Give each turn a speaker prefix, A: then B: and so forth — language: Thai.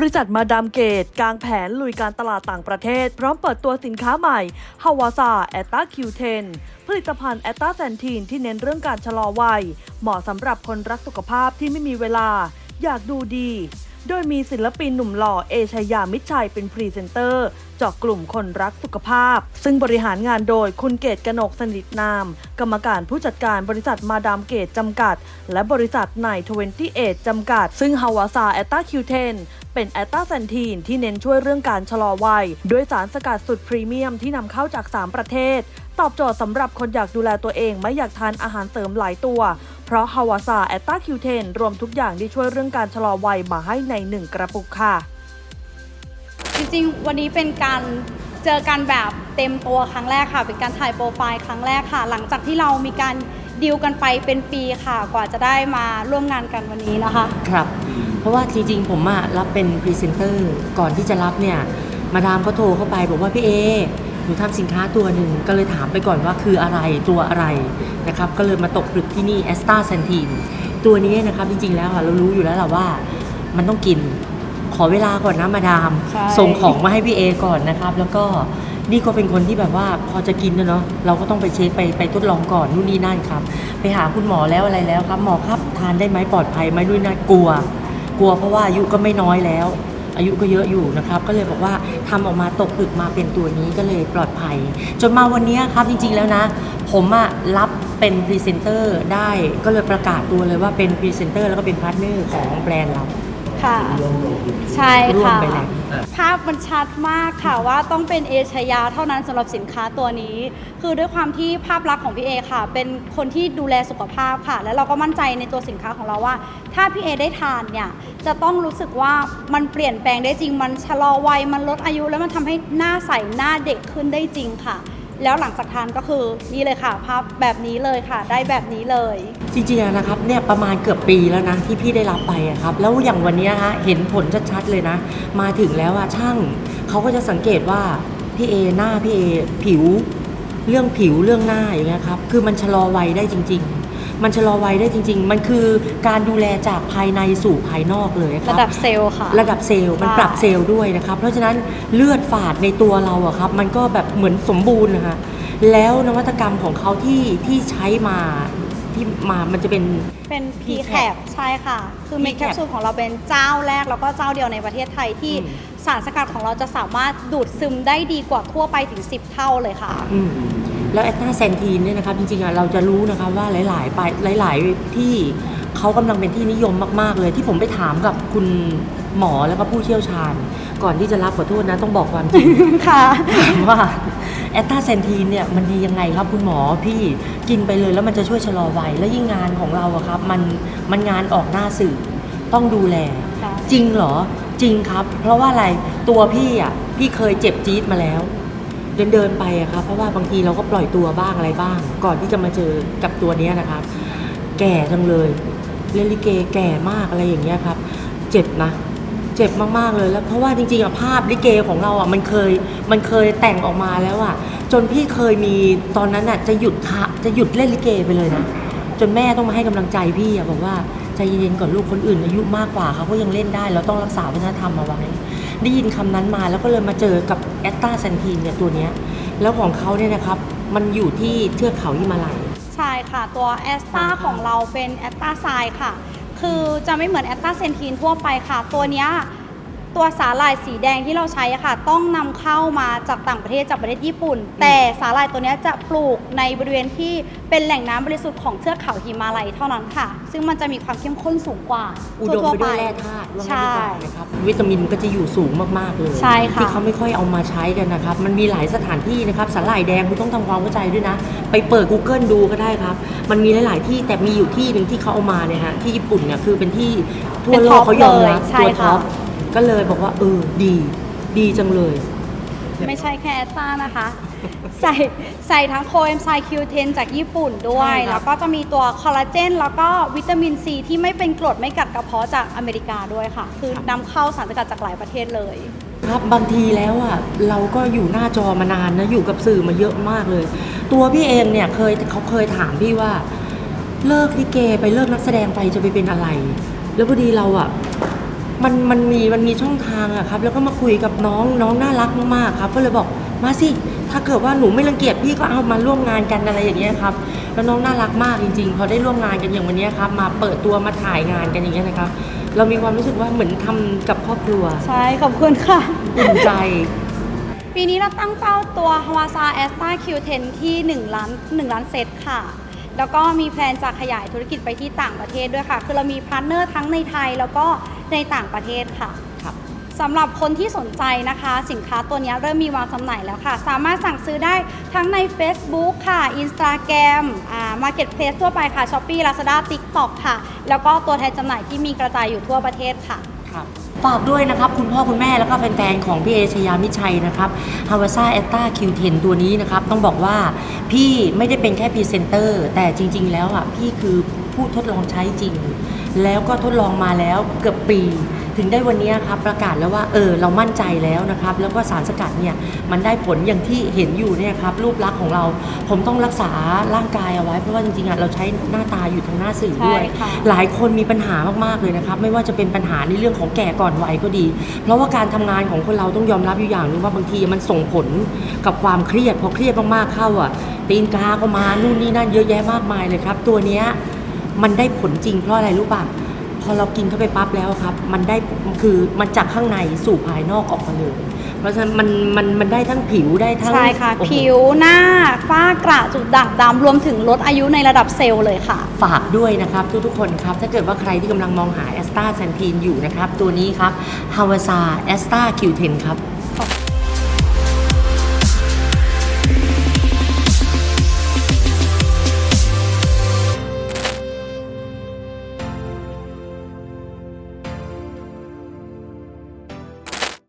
A: บริษัทมาดามเกตกางแผนลุยการตลาดต่างประเทศ พร้อมเปิดตัวสินค้าใหม่ฮาวาซาแอตตาคิวเทนผลิตภัณฑ์แอตตาแซนทีนที่เน้นเรื่องการชะลอวัย เหมาะสำหรับคนรักสุขภาพที่ไม่มีเวลา อยากดูดี โดยมีศิลปินหนุ่มหล่อเอชายามิชัยเป็นพรีเซนเตอร์เจาะกลุ่มคนรักสุขภาพ ซึ่งบริหารงานโดยคุณเกตกนกสนิทนาม กรรมการผู้จัดการบริษัทมาดามเกตจำกัด และบริษัทไน28จำกัด ซึ่งฮาวาซาแอตตาคิวเทนเป็นแอตตาแซนทีนที่เน้นช่วยเรื่องการชะลอวัย ด้วยสารสกัดสุดพรีเมียมที่นำเข้าจาก 3 ประเทศ ตอบโจทย์สำหรับคนอยากดูแลตัวเองไม่อยากทานอาหารเสริมหลายตัว เพราะฮาวาซาแอตตาคิวเทนรวมทุกอย่างที่ช่วยเรื่องการชะลอวัยมาให้ในหนึ่งกระปุกค่ะ
B: จริงๆ วันนี้เป็นการเจอกันแบบเต็มตัวครั้งแรกค่ะ เป็นการถ่ายโปรไฟล์ครั้งแรกค่ะ หลังจากที่เรามีการดีลกันไปเป็นปีค่ะ กว่าจะได้มาร่วมงานกันวันนี้นะคะ
C: ครับ เพราะว่าจริงๆ ผมอะรับเป็นพรีเซนเตอร์ ก่อนที่จะรับเนี่ย มาดามก็โทรเข้าไปบอกว่าพี่เอห นูทำสินค้าตัวหนึ่งก็เลยถามไปก่อนว่าคืออะไรตัวอะไรนะครับก็เลยมาตกผลึกที่นี่แอสตาเซนทีนตัวนี้นะครับจริงๆแล้วอะเรารู้อยู่แล้วแหละว่ามันต้องกินขอเวลาก่อนนะมาดาม
B: ใช่
C: ส่งของมาให้พี่เอก่อนนะครับ แล้วก็นี่ก็เป็นคนที่แบบว่าพอจะกินนะเนาะเราก็ต้องไปเช็คไปไปทดลองก่อนนู่นนี่นั่นครับ ไปหาคุณหมอแล้วอะไรแล้วครับ หมอครับทานได้ไหมปลอดภัยไหมด้วยนะกลัว กลัวเพราะว่าอายุก็ไม่น้อยแล้ว อายุก็เยอะอยู่นะครับ ก็เลยบอกว่าทำออกมาตกผลึกมาเป็นตัวนี้ก็เลยปลอดภัย จนมาวันนี้ครับจริง ๆ แล้วนะ ผมอะรับเป็นพรีเซนเตอร์ได้ก็เลยประกาศตัวเลยว่าเป็นพรีเซนเตอร์แล้วก็เป็นพาร์ทเนอร์ของแบรนด์เรา
B: ค่ะ ใช่
C: ร่วม
B: ค่ะ
C: ไปแล้ว
B: ภาพมันชัดมากค่ะว่าต้องเป็นเอชยาเท่านั้นสำหรับสินค้าตัวนี้ คือด้วยความที่ภาพลักษณ์ของพี่เอค่ะ เป็นคนที่ดูแลสุขภาพค่ะ และเราก็มั่นใจในตัวสินค้าของเราว่า ถ้าพี่เอได้ทานเนี่ยจะต้องรู้สึกว่ามันเปลี่ยนแปลงได้จริง มันชะลอวัยมันลดอายุแล้วมันทำให้หน้าใสหน้าเด็กขึ้นได้จริงค่ะ แล้วหลังจากทานก็คือนี่เลยค่ะ ภาพแบบนี้เลยค่ะ ได้แบบนี้เลย
C: จริงๆอะนะครับเนี่ยประมาณเกือบปีแล้วนะที่พี่ได้รับไปอะครับ แล้วอย่างวันเนี้ยฮะเห็นผลชัดๆเลยนะ มาถึงแล้วอะช่างเขาก็จะสังเกตว่าพี่เอหน้าพี่เอผิว เรื่องผิวเรื่องหน้าอย่างเงี้ยครับคือมันชะลอวัยได้จริง ๆ มันชะลอวัยได้จริง ๆ มันคือการดูแลจากภายในสู่ภายนอกเลยครั
B: ระดับเซลล์ค่ะ
C: ระดับเซลล์มัน
B: ใช่
C: ปรับเซลล์ด้วยนะครับ เพราะฉะนั้นเลือดฝาดในตัวเราอะครับ มันก็แบบเหมือนสมบูรณ์นะคะแล้วนวัตกรรมของเขาที่ที่ใช้มา ที่มามันจะเป็น
B: เป็น p
C: P-cap
B: c a p ใช่ค่ะ คือเมคแคป
C: P-cap
B: ซูลของเราเป็นเจ้าแรก แล้วก็เจ้าเดียวในประเทศไทยที่
C: อืม
B: สารสกัดของเราจะสามารถดูดซึมได้ดีกว่าทั่วไปถึง 10 เท่าเลยค่ะ
C: อืมแล้วแอตตาแซนทีนเนี่ยนะครับจริงๆอะเราจะรู้นะคะว่าหลายๆไปหลาย ๆ ที่เขากำลังเป็นที่นิยมมากๆ เลยที่ผมไปถามกับคุณหมอแล้วก็ผู้เชี่ยวชาญ ก่อนที่จะรับขอโทษนะต้องบอกความจริง
B: ค่ะ
C: ถามว่า แอตตาเซนทีนเนี่ยมันดียังไงครับคุณหมอพี่กินไปเลยแล้วมันจะช่วยชะลอวัยแล้วยิ่งงานของเราอะครับมันมันงานออกหน้าสื่อต้องดูแล
B: ค่ะ
C: จริงเหรอจริงครับ เพราะว่าอะไรตัวพี่อะพี่เคยเจ็บจี๊ดมาแล้ว เดินเดินๆไปอะครับเพราะว่าบางทีเราก็ปล่อยตัวบ้างอะไรบ้าง ก่อนที่จะมาเจอกับตัวเนี้ยนะครับ แก่จังเลยเล่นลิเกแก่มากอะไรอย่างเงี้ยครับ เจ็บนะ เจ็บมากๆเลยแล้วเพราะว่าจริงๆอะภาพลิเกของเราอะมันเคยมันเคยแต่งออกมาแล้วอะจนพี่เคยมีตอนนั้นอะจะหยุดคะจะหยุดเล่นลิเกไปเลยนะจนแม่ต้องมาให้กำลังใจพี่อะบอกว่าใจเย็นๆก่อนลูกคนอื่น อายุมากกว่าเขาก็ยังเล่นได้เราต้องรักษาวัฒนธรรมเอาไว้ได้ยินคำนั้นมาแล้วก็เลยมาเจอกับแอตตาแซนทีนเนี่ยตัวเนี้ยแล้วของเขาเนี่ยนะครับมันอยู่ที่เทือกเขาฮิมาลัย
B: ใช่ค่ะ ตัวแอสตาของเราเป็นแอสตาไซค่ะ คือจะไม่เหมือนแอสตาเซนทีนทั่วไปค่ะ ตัวเนี้ย ตัวสาหร่ายสีแดงที่เราใช้อะค่ะ ต้องนำเข้ามาจากต่างประเทศจากประเทศญี่ปุ่น แต่สาหร่ายตัวเนี้ยจะปลูกในบริเวณที่เป็นแหล่งน้ำบริสุทธิ์ของเทือกเขาหิมาลัยเท่านั้นค่ะ ซึ่งมันจะมีความเข้มข้นสูงกว่า
C: อุดม
B: ทั่ว
C: ไป
B: ๆ
C: ด้วยแร่ธาตุว่างั้น
B: ใช่
C: ดีกว่านะครับวิตามินก็จะอยู่สูงมากๆเลย
B: ใช่ค่ะ
C: ที่เขาไม่ค่อยเอามาใช้กันนะครับ มันมีหลายสถานที่นะครับสาหร่ายแดงคุณต้องทำความเข้าใจด้วยนะ ไปเปิด Google ดูก็ได้ครับ มันมีหลาย ๆ ที่แต่มีอยู่ที่หนึ่งที่เขาเอามาเนี่ยฮะที่ญี่ปุ่นเนี่ยคือเป็นที่ทั่วโลกเขายอมรับ
B: ใช่
C: ตัวท็
B: ค่ะ
C: อป ก็เลยบอกว่าเออดี ดีจังเลย
B: ไม่ใช่แค่แอสตานะคะ ใส่ใส่ทั้งโคเอนไซม์คิวเทนจากญี่ปุ่นด้วย
C: ใช่ครับ
B: แล้วก็จะมีตัวคอลลาเจนแล้วก็วิตามินซีที่ไม่เป็นกรดไม่กัดกระเพาะจากอเมริกาด้วยค่ะ คือนำเข้าสารสกัดจากหลายประเทศเลย
C: ครับบางทีแล้วอะเราก็อยู่หน้าจอมานานนะอยู่กับสื่อมาเยอะมากเลย ตัวพี่เองเนี่ยเคยเขาเคยถามพี่ว่า เลิกลิเกไปเลิกนักแสดงไปจะไปเป็นอะไร แล้วพอดีเราอะ มันมันมีมันมีช่องทางอะครับ แล้วก็มาคุยกับน้องน้องน่ารักมากๆครับ ก็เลยบอกมาสิถ้าเกิดว่าหนูไม่รังเกียจพี่ก็เอามาร่วมงานกันอะไรอย่างเงี้ยครับแล้วน้องน่ารักมากจริงๆพอได้ร่วมงานกันอย่างวันเนี้ยครับมาเปิดตัวมาถ่ายงานกันอย่างเงี้ยนะครับ เรามีความรู้สึกว่าเหมือนทำกับครอบครัว
B: ใช่ขอบคุณค่ะ
C: อุ่นใจ
B: ปีนี้เราตั้งเป้าตัวฮาวาซาแอสตา Q10 ที่1ล้าน1ล้านเซตค่ะ แล้วก็มีแพลนจะขยายธุรกิจไปที่ต่างประเทศด้วยค่ะ คือเรามีพาร์ทเนอร์ทั้งในไทยแล้วก็ในต่างประเทศค่ะ
C: ครับ
B: สำหรับคนที่สนใจนะคะ สินค้าตัวนี้เริ่มมีวางจำหน่ายแล้วค่ะ สามารถสั่งซื้อได้ทั้งใน Facebook ค่ะ Instagram อ่า Marketplace ทั่วไปค่ะ Shopee Lazada TikTok ค่ะ แล้วก็ตัวแทนจำหน่ายที่มีกระจายอยู่ทั่วประเทศค่ะ
C: ครับ ฝากด้วยนะครับคุณพ่อคุณแม่แล้วก็แฟนๆของพี่เอชยามิชัยนะครับฮาวาซ่าแอตตาคิวเทนตัวนี้นะครับ ต้องบอกว่าพี่ไม่ได้เป็นแค่พรีเซนเตอร์ แต่จริง ๆ แล้วอะพี่คือผู้ทดลองใช้จริง แล้วก็ทดลองมาแล้วเกือบปี ถึงได้วันนี้ครับประกาศแล้วว่าเออเรามั่นใจแล้วนะครับ แล้วก็สารสกัดเนี่ยมันได้ผลอย่างที่เห็นอยู่เนี่ยครับรูปลักษณ์ของเราผมต้องรักษาร่างกายเอาไว้ เพราะว่าจริงๆอะเราใช้หน้าตาอยู่ทางหน้าสื่อด้วย
B: ใช่ค่ะ
C: หลายคนมีปัญหามากๆเลยนะครับ ไม่ว่าจะเป็นปัญหาในเรื่องของแก่ก่อนวัยก็ดี เพราะว่าการทำงานของคนเราต้องยอมรับอยู่อย่างหนึงว่าบางทีมันส่งผลกับความเครียดพอเครียดมากๆเข้าอะตีนกาก็มานู่นนี่นั่นเยอะแยะมากมายเลยครับ ตัวเนี้ยมันได้ผลจริงเพราะอะไรรู้ป่ะพ อเรากินเข้าไปปั๊บแล้วครับ มันได้คือมันจากข้างในสู่ภายนอกออกมาเลย เพราะฉะนั้นมันมันมันได้ทั้งผิวได้ทั้ง
B: ใช่ค่ะ
C: โอ้โห
B: ผิวหน้าฝ้ากระจุดด่างดำรวมถึงลดอายุในระดับเซลล์เลยค่ะ
C: ฝากด้วยนะครับ ทุกๆคนครับ ถ้าเกิดว่าใครที่กำลังมองหาแอสตาแซนทีนอยู่นะครับ ตัวนี้ครับฮาวาซาแอสตาคิวเทนครับ